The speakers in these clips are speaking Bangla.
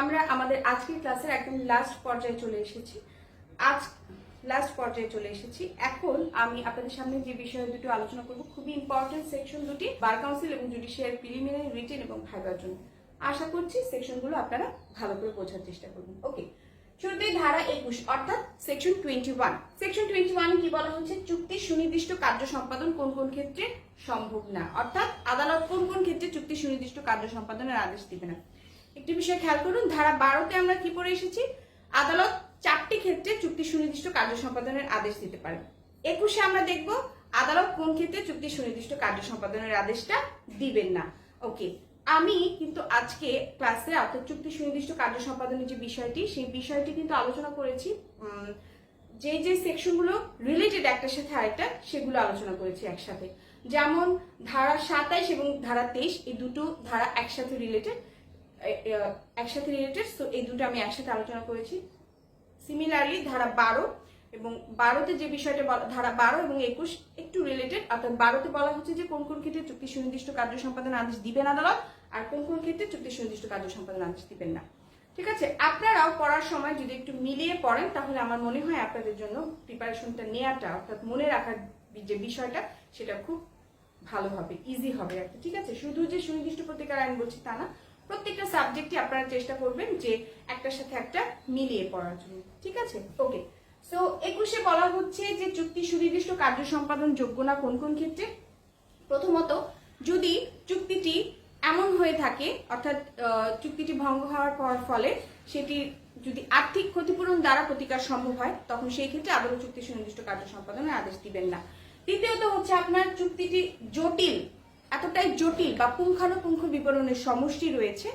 আমরা আমাদের আজকের ক্লাসের একদম লাস্ট পর্যায়ে চলে এসেছি। আজ লাস্ট পর্যায়ে চলে এসেছি। এখন আমি আপনাদের সামনে যে বিষয় দুটো আলোচনা করব, খুবই ইম্পর্টেন্ট সেকশন দুটি বার কাউন্সিল এবং জুডিশিয়াল প্রিলিমিনারি রিটেন এবং ভাইবার জন্য। আশা করছি সেকশনগুলো আপনারা ভালো করে বোঝার চেষ্টা করবেন। ওকে শুরুতেই ধারা একুশ, অর্থাৎ section twenty one section twenty ওয়ানে কি বলা হচ্ছে চুক্তি সুনির্দিষ্ট কার্য সম্পাদন কোন কোন ক্ষেত্রে সম্ভব না। অর্থাৎ আদালত কোন কোন ক্ষেত্রে চুক্তি সুনির্দিষ্ট কার্য সম্পাদনের আদেশ দিবে না। একটি বিষয় খেয়াল করুন, ধারা বারোতে আমরা কি পড়ে এসেছি? আদালত চারটি ক্ষেত্রে চুক্তি সুনির্দিষ্ট কার্য সম্পাদনের আদেশ দিতে পারে। একুশে আমরা দেখব আদালত কোন ক্ষেত্রে চুক্তি সুনির্দিষ্ট কার্য সম্পাদনের আদেশটা দিবেন না। ওকে, আমি কিন্তু আজকে ক্লাসে অর্থাৎ চুক্তি সুনির্দিষ্ট কার্য সম্পাদনের যে বিষয়টি, সেই বিষয়টি কিন্তু আলোচনা করেছি। যে যে সেকশনগুলো রিলেটেড একটার সাথে আরেকটা, সেগুলো আলোচনা করেছি একসাথে। যেমন ধারা সাতাইশ এবং ধারা তেইশ, এই দুটো ধারা একসাথে রিলেটেড একসাথে রিলেটেড তো এই দুটো আমি একসাথে আলোচনা করেছি। সিমিলারলি ধারা বারো এবং বারোতে যে বিষয়টা বলা- ধারা বারো এবং একুশ একটু রিলেটেড অর্থাৎ বারোতে বলা হচ্ছে যে কোন কোন ক্ষেত্রে চুক্তি সুনির্দিষ্ট কার্য সম্পাদন আদেশ দিবেন আদালত, আর কোন কোন ক্ষেত্রে চুক্তি সুনির্দিষ্ট কার্য সম্পাদন আদেশ দিবেন না। ঠিক আছে? আপনারাও পড়ার সময় যদি একটু মিলিয়ে পড়েন, তাহলে আমার মনে হয় আপনাদের জন্য প্রিপারেশনটা নেওয়াটা অর্থাৎ মনে রাখার যে বিষয়টা, সেটা খুব ভালো হবে ইজি হবে আর ঠিক আছে? শুধু যে সুনির্দিষ্ট প্রতিকার আইন বলছি তা না প্রত্যেকটা সাবজেক্টই আপনারা চেষ্টা করবেন যে একটার সাথে একটা মিলিয়ে পড়ার জন্য। ঠিক আছে? ওকে সো একুশে বলা হচ্ছে যে চুক্তি সুনির্দিষ্ট কার্য সম্পাদন যোগ্য না কোন কোন ক্ষেত্রে? প্রথমত, যদি চুক্তিটি এমন হয়ে থাকে, অর্থাৎ চুক্তিটি ভঙ্গ হওয়ার পর ফলে সেটি যদি আর্থিক ক্ষতিপূরণ দ্বারা প্রতিকার সম্ভব হয়, তখন সেই ক্ষেত্রে আদালত চুক্তি সুনির্দিষ্ট কার্য সম্পাদনের আদেশ দিবেন না। দ্বিতীয়ত হচ্ছে আপনার চুক্তিটি জটিল এতটাই জটিল বা পুঙ্খানুপুঙ্খ বিবরণের সমষ্টি রয়েছে,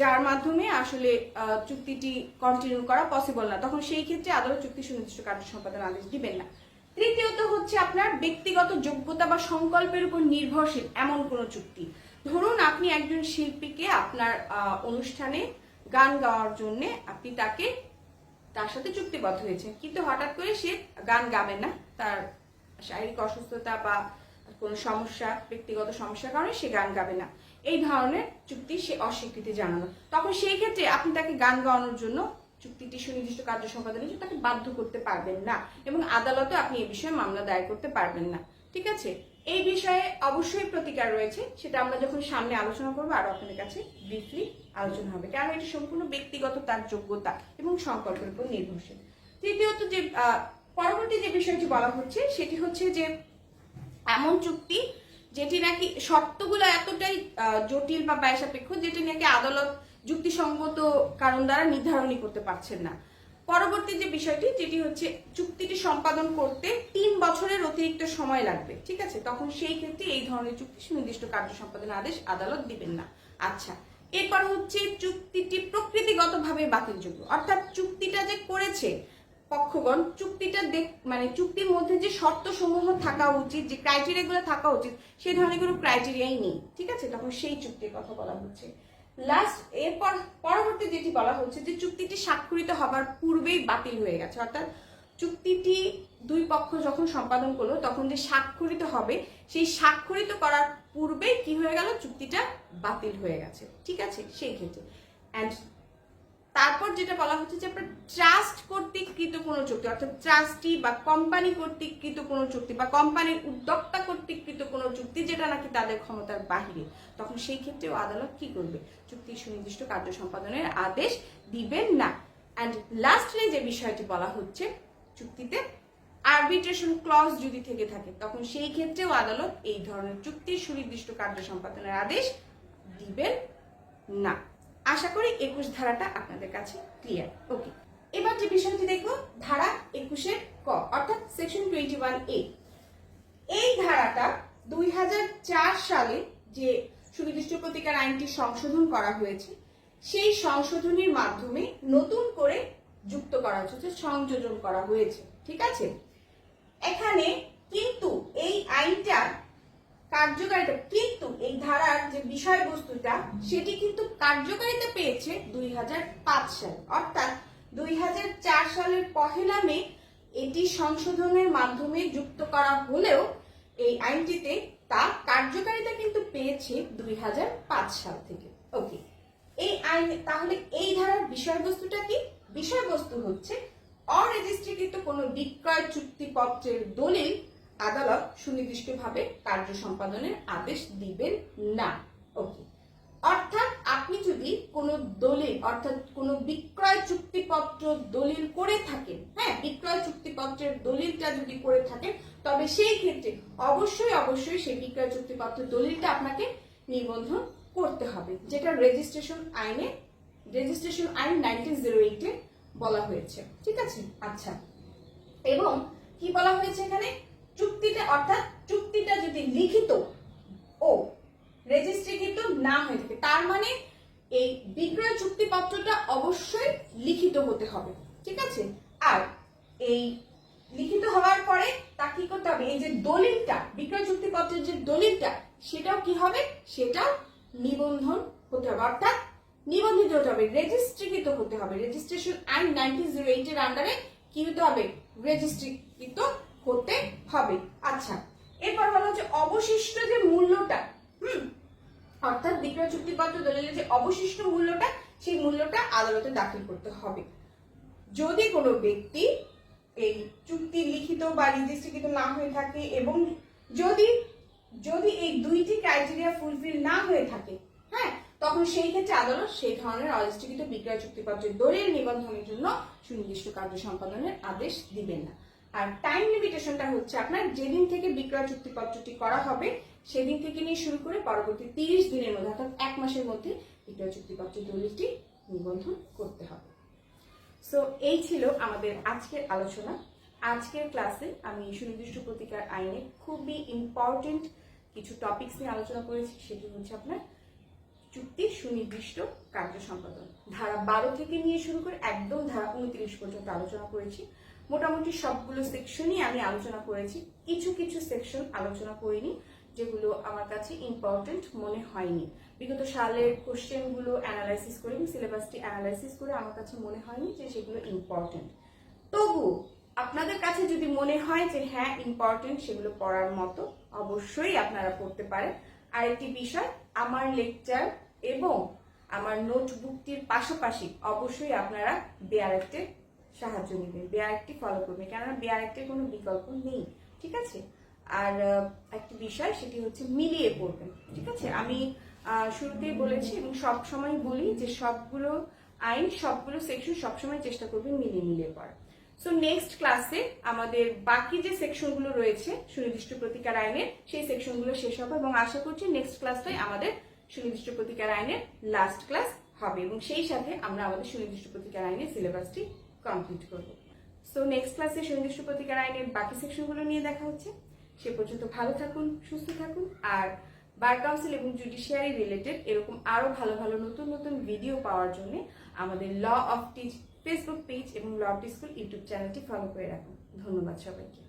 যার মাধ্যমে আসলে চুক্তিটি কন্টিনিউ করা পসিবল না। তখন সেই ক্ষেত্রে আদালত চুক্তি সুনির্দিষ্ট কার্য সম্পাদন আদেশ দিবেন না। তৃতীয়ত হচ্ছে আপনার ব্যক্তিগত যোগ্যতা বা সংকল্পের উপর নির্ভরশীল এমন কোনো চুক্তি। ধরুন আপনি একজন শিল্পীকে আপনার অনুষ্ঠানে গান গাওয়ার জন্য আপনি তাকে, তার সাথে চুক্তিবদ্ধ হয়েছে কিন্তু হঠাৎ করে সে গান গাবে না, তার শারীরিক অসুস্থতা বা কোনো সমস্যা, ব্যক্তিগত সমস্যার কারণে সে গান গাবে না। এই ধরনের চুক্তি সে অস্বীকৃতি জানানো তখন সেই ক্ষেত্রে আপনি তাকে গান গাওয়ানোর জন্য চুক্তিটি সুনির্দিষ্ট কার্য সম্পাদনের জন্য তাকে বাধ্য করতে পারবেন না এবং আদালতে আপনি এ বিষয়ে মামলা দায়ের করতে পারবেন না। ঠিক আছে? এই বিষয়ে অবশ্যই প্রতিকার রয়েছে। সেটা আমরা যখন সামনে আলোচনা করব, আরও আপনাদের কাছে ব্রিফলি আলোচনা হবে। কারণ এটি সম্পূর্ণ ব্যক্তিগত, তার যোগ্যতা এবং সংকল্পের উপর নির্ভরশীল। তৃতীয়ত যে পরবর্তী যে বিষয়টি বলা হচ্ছে, সেটি হচ্ছে যে এমন চুক্তি যেটি নাকি শর্তগুলো এতটাই জটিল বা ব্যয় সাপেক্ষ যেটি নাকি আদালত যুক্তিসঙ্গত কারণ দ্বারা নির্ধারণই করতে পারছেন না। পরবর্তী যে বিষয়টি, যেটি হচ্ছে চুক্তিটি সম্পাদন করতে তিন বছরের অতিরিক্ত সময় লাগবে, ঠিক আছে? তখন সেই ক্ষেত্রে এই ধরনের চুক্তি সুনির্দিষ্ট কার্য সম্পাদনের আদেশ আদালত দিবেন না। আচ্ছা এরপর হচ্ছে চুক্তিটি প্রকৃতিগতভাবে বাতিলযোগ্য। অর্থাৎ চুক্তিটা যে করেছে পক্ষগণ চুক্তিটা দেখ মানে চুক্তির মধ্যে যে শর্ত সমূহ থাকা উচিত, যে ক্রাইটেরিয়া গুলো থাকা উচিত, সেই ধরনের কোনো ক্রাইটেরিয়াই নেই। ঠিক আছে? তখন সেই চুক্তির কথা বলা হচ্ছে। লাস্ট এরপর, পরবর্তী যেটি বলা হচ্ছে যে চুক্তিটি স্বাক্ষরিত হবার পূর্বেই বাতিল হয়ে গেছে। অর্থাৎ চুক্তিটি দুই পক্ষ যখন সম্পাদন করল, তখন যে স্বাক্ষরিত হবে, সেই স্বাক্ষরিত করার পূর্বেই কি হয়ে গেল? চুক্তিটা বাতিল হয়ে গেছে। ঠিক আছে? সেই ক্ষেত্রে। অ্যান্ড তারপর যেটা বলা হচ্ছে যে আপনার ট্রাস্ট কর্তৃককৃত কোনো চুক্তি, অর্থাৎ ট্রাস্টি বা কোম্পানি কর্তৃককৃত কোনো চুক্তি বা কোম্পানির উদ্যোক্তা কর্তৃককৃত কোনো চুক্তি যেটা নাকি তাদের ক্ষমতার বাহিরে, তখন সেই ক্ষেত্রেও আদালত কি করবে? চুক্তির সুনির্দিষ্ট কার্য সম্পাদনের আদেশ দিবেন না। অ্যান্ড লাস্টলি যে বিষয়টি বলা হচ্ছে, চুক্তিতে আরবিট্রেশন ক্লজ যদি থেকে থাকে, তখন সেই ক্ষেত্রেও আদালত এই ধরনের চুক্তির সুনির্দিষ্ট কার্য সম্পাদনের আদেশ দিবেন না। আশা করি একুশ ধারাটা আপনাদের কাছে ক্লিয়ার ওকে এবার যে বিষয়টি দেখব, ধারা একুশের ক, অর্থাৎ সেকশন টোয়েন্টি ওয়ান এ এই ধারাটা দুই হাজার চার সালে যে সুনির্দিষ্ট প্রতিকার আইনটি সংশোধন করা হয়েছে, সেই সংশোধনীর মাধ্যমে নতুন করে যুক্ত করা হয়েছে সংযোজন করা হয়েছে। ঠিক আছে? এখানে কিন্তু এই আইনটা কার্যকারিতা, কিন্তু এই ধারার যে বিষয়বস্তুটা, সেটি কিন্তু কার্যকারিতা পেয়েছে দুই হাজার পাঁচ সাল। অর্থাৎ দুই হাজার চার সালের পহেলা মে এটি সংশোধনের মাধ্যমে যুক্ত করা হলেও এই আইনটিতে তা কার্যকারিতা কিন্তু পেয়েছে দুই হাজার পাঁচ সাল থেকে। ওকে এই আইন, তাহলে এই ধারার বিষয়বস্তুটা কি? বিষয়বস্তু হচ্ছে অরেজিস্ট্রিকৃত কোনো বিক্রয় চুক্তিপত্রের দলিল আদালত সুনির্দিষ্টভাবে কার্য সম্পাদনের আদেশ দিবেন না। ওকে অর্থাৎ আপনি যদি কোনো দলিল, অর্থাৎ কোনো বিক্রয় চুক্তিপত্র দলিল করে থাকেন হ্যাঁ বিক্রয় চুক্তিপত্রের দলিলটা যদি করে থাকেন, তবে সেই ক্ষেত্রে অবশ্যই অবশ্যই সেই বিক্রয় চুক্তিপত্রের দলিলটা আপনাকে নিবন্ধন করতে হবে, যেটা রেজিস্ট্রেশন আইনে রেজিস্ট্রেশন আইন নাইনটিন জিরো এইটে বলা হয়েছে। ঠিক আছে? আচ্ছা। এবং কি বলা হয়েছে এখানে? চুক্তিটা অর্থাৎ চুক্তিটা যদি লিখিত, ও রেজিস্ট্রিকৃত না হয়ে থাকে। তার মানে এই বিক্রয় চুক্তিপত্রটা অবশ্যই লিখিত হতে হবে, ঠিক আছে? আর এই লিখিত হওয়ার পরে তা কি করতে হবে? এই যে দলিলটা, বিক্রয় চুক্তিপত্রের যে দলিলটা, সেটাও কি হবে? সেটাও নিবন্ধন হতে হবে। অর্থাৎ নিবন্ধিত হতে হবে রেজিস্ট্রিকৃত হতে হবে। রেজিস্ট্রেশন আইন নাইনটিন জিরো এইটের আন্ডারে কি হতে হবে? রেজিস্ট্রিকৃত হতে হবে। আচ্ছা এরপর হলো যে অবশিষ্ট যে মূল্যটা, হুম, অর্থাৎ বিক্রয় চুক্তিপত্র দলিলের যে অবশিষ্ট মূল্যটা, সেই মূল্যটা আদালতে দাখিল করতে হবে। যদি কোনো ব্যক্তি এই চুক্তি লিখিত বা রেজিস্ট্রিকৃত না হয়ে থাকে এবং যদি যদি এই দুইটি ক্রাইটেরিয়া ফুলফিল না হয়ে থাকে হ্যাঁ তখন সেই ক্ষেত্রে আদালত সেই ধরনের অরেজিস্ট্রিকৃত বিক্রয় চুক্তিপত্রের দলিল নিবন্ধনের জন্য সুনির্দিষ্ট কার্য সম্পাদনের আদেশ দিবেন না। আর টাইম লিমিটেশনটা হচ্ছে আপনার যেদিন থেকে বিক্রয় চুক্তিপত্রটি করা হবে, সেদিন থেকে নিয়ে শুরু করে পরবর্তী তিরিশ দিনের মধ্যে, অর্থাৎ এক মাসের মধ্যে বিক্রয় চুক্তিপত্র দলিলটি নিবন্ধন করতে হবে। সো এই ছিল আমাদের আজকের আলোচনা। আজকের ক্লাসে আমি সুনির্দিষ্ট প্রতিকার আইনে খুবই ইম্পর্টেন্ট কিছু টপিকস নিয়ে আলোচনা করেছি, সেটি হচ্ছে আপনার চুক্তি সুনির্দিষ্ট কার্য সম্পাদন। ধারা বারো থেকে নিয়ে শুরু করে একদম ধারা উনত্রিশ পর্যন্ত আলোচনা করেছি। মোটামুটি সবগুলো সেকশনই আমি আলোচনা করেছি। কিছু কিছু সেকশন আলোচনা করিনি, যেগুলো আমার কাছে ইম্পর্টেন্ট মনে হয়নি। বিগত সালের কোশ্চেনগুলো অ্যানালাইসিস করে সিলেবাসটি অ্যানালাইসিস করে আমার কাছে মনে হয়নি যে সেগুলো ইম্পর্টেন্ট তবু আপনাদের কাছে যদি মনে হয় যে হ্যাঁ ইম্পর্টেন্ট সেগুলো পড়ার মতো, অবশ্যই আপনারা পড়তে পারেন। আরেকটি বিষয়, আমার লেকচার এবং আমার নোটবুকটির পাশাপাশি অবশ্যই আপনারা বেয়ারেক্টের সাহায্য নেবেন বেয়ারেক্টটি ফলো করবেন কেননা বেয়ারেক্টের কোনো বিকল্প নেই, ঠিক আছে? আর একটি বিষয় সেটি হচ্ছে মিলিয়ে পড়বেন ঠিক আছে? আমি শুরুতেই বলেছি এবং সব সময় বলি যে সবগুলো আইন, সবগুলো সেকশন সবসময় চেষ্টা করবেন মিলিয়ে মিলিয়ে পড়ার। সো নেক্সট ক্লাসে আমাদের বাকি যে সেকশনগুলো রয়েছে সুনির্দিষ্ট প্রতিকার আইনের, সেই সেকশনগুলো শেষ হবে এবং আশা করছি নেক্সট ক্লাসটাই আমাদের সুনির্দিষ্ট প্রতিকার আইনের লাস্ট ক্লাস হবে এবং সেই সাথে আমরা আমাদের সুনির্দিষ্ট প্রতিকার আইনের সিলেবাসটি কমপ্লিট করব। সো নেক্সট ক্লাসে সন্দেশ প্রতিকার আইনের বাকি সেকশনগুলো নিয়ে দেখা হচ্ছে। সে পর্যন্ত ভালো থাকুন, সুস্থ থাকুন আর বার কাউন্সিল এবং জুডিশিয়ারি রিলেটেড এরকম আরও ভালো ভালো নতুন নতুন ভিডিও পাওয়ার জন্য আমাদের law of teach Facebook page এবং law of T school YouTube চ্যানেলটি ফলো করে রাখুন। ধন্যবাদ সবাইকে।